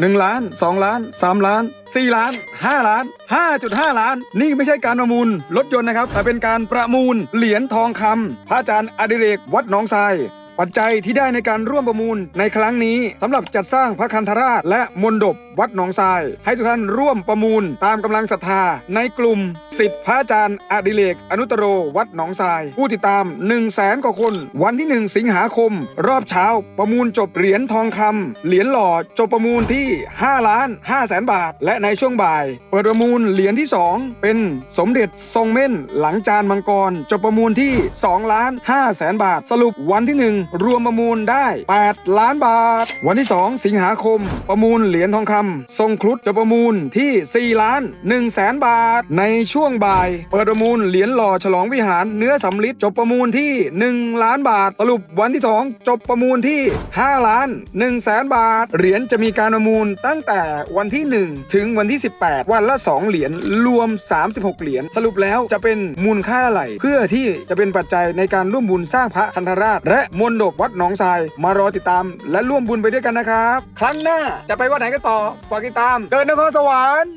1 ล้าน 2 ล้าน 3 ล้าน 4 ล้าน 5 ล้าน 5.5 ล้าน นี่ไม่ใช่การประมูลรถยนต์นะครับ แต่เป็นการประมูลเหรียญทองคำพระอาจารย์อดิเรกวัดหนองทราย ปัจจัยที่ได้ในการร่วมประมูลในครั้งนี้สำหรับจัดสร้างพระคันธราช และมณฑปวัดหนองทราย ให้ทุกท่านร่วมประมูลตามกำลังศรัทธา ในกลุ่มสิทธิพระอาจารย์อดิเรกอนุตโร วัดหนองทราย ผู้ติดตาม 1 0 0 0 0แสนกว่าคน วันที่ 1 สิงหาคม รอบเช้า ประมูลจบเหรียญทองคำเหรียญหล่อจบประมูลที่5ล้าน5แสนบาท และในช่วงบ่าย เปิดประมูลเหรียญที่ 2 เป็นสมเด็จทรงเม่นหลังจานมังกรจบประมูลที่2ล้าน5แสนบาท สรุปวันที่ 1รวมประมูลได้ 8 ล้านบาท วันที่ 2 สิงหาคม ประมูลเหรียญทองคำทรงครุฑจะประมูลที่ 4 ล้าน1แสนบาท ในช่วงบ่าย เปิดประมูลเหรียญหล่อฉลองวิหารเนื้อสำลิดจบประมูลที่ 1 ล้านบาทสรุปวันที่ 2 จบประมูลที่ 5 ล้าน1แสนบาท เหรียญจะมีการประมูลตั้งแต่วันที่ 1 ถึงวันที่ 18 วันละ 2 เหรียญรวม 36 เหรียญสรุปแล้วจะเป็นมูลค่าไหร่เพื่อที่จะเป็นปัจจัยในการร่วมบุญสร้างพระคันธราช และมณฑปวัดหนองทราย มารอติดตามและร่วมบุญไปด้วยกันนะครับ ครั้งหน้าจะไปวัดไหนกันต่อฝากติดตามเดินนครสวรรค์